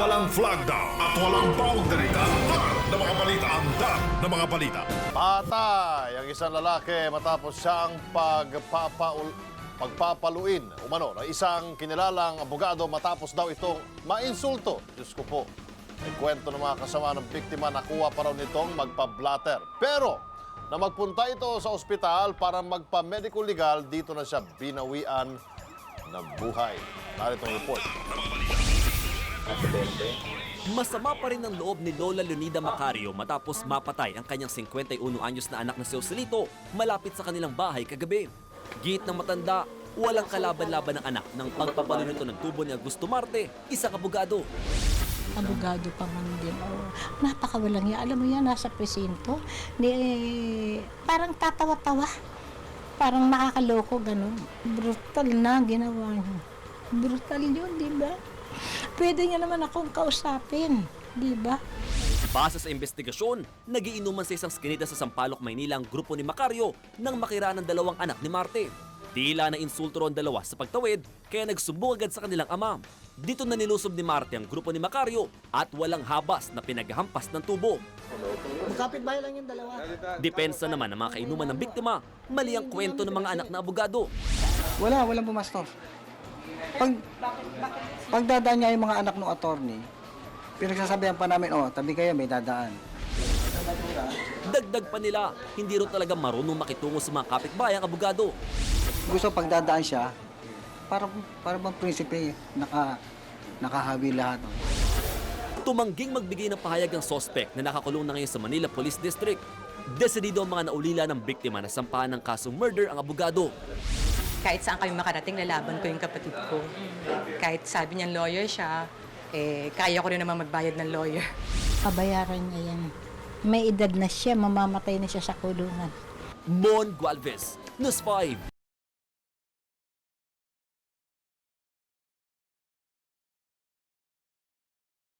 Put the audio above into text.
Walang flag down at walang boundary. Na mga balita, andar na mga balita. Patay ang isang lalaki matapos siyang pagpapaul pagpapaluin umano ng isang kinilalang abogado matapos daw itong mainsulto. Diyos ko po. May kwento ng mga kasama ng biktima nakuha pa raw nitong magpa-blatter. Pero na magpunta ito sa ospital para magpa-medical legal, dito na siya binawian ng buhay. Narito ang report. Masama pa rin ang loob ni Lola Leonida Macario matapos mapatay ang kanyang 51 anyos na anak na si Joselito malapit sa kanilang bahay kagabi. Git ng matanda, walang kalaban-laban ng anak ng pagpapalo nito ng tubo ni Augusto Marte, isang abogado. abogado pa man din. Oh, napakawalang yan. Alam mo yan, nasa presinto. Ni, parang tatawa-tawa. Parang nakakaloko, gano'n. Brutal na ginawa niya. Brutal yun, di ba? Pwede niya naman akong kausapin, di ba? Base sa investigasyon, nagiinuman sa isang skinita sa Sampaloc, Maynila ang grupo ni Macario nang makira ng dalawang anak ni Marte. Tila na insulto ron dalawa sa pagtawid kaya nagsumbong agad sa kanilang ama. Dito na nilusob ni Marte ang grupo ni Macario at walang habas na pinaghampas ng tubo. Magkapit bahay lang yung dalawa. Depensa naman ng mga kainuman ng biktima, mali ang kwento ng mga anak na abogado. Wala, walang pumastor. Pag, pagdadaan niya yung mga anak ng attorney, pinagsasabihan pa namin, oh, tabi kayo, may dadaan. Dagdag pa nila, hindi rin talaga marunong makitungo sa mga kapitbayang abogado. Gusto pagdadaan siya, para, para bang prinsipe, naka, nakahawi lahat. Tumangging magbigay ng pahayag ang sospek na nakakulong na ngayon sa Manila Police District. Desidido ang mga naulila ng biktima na sampahan ng kasong murder ang abogado. Kahit saan kami makarating, lalaban ko yung kapatid ko. Kahit sabi niya lawyer siya, eh, kaya ko rin naman magbayad ng lawyer. Pabayaran niya yan. May edad na siya, mamamatay na siya sa kulungan. Mon Gualvez, News 5.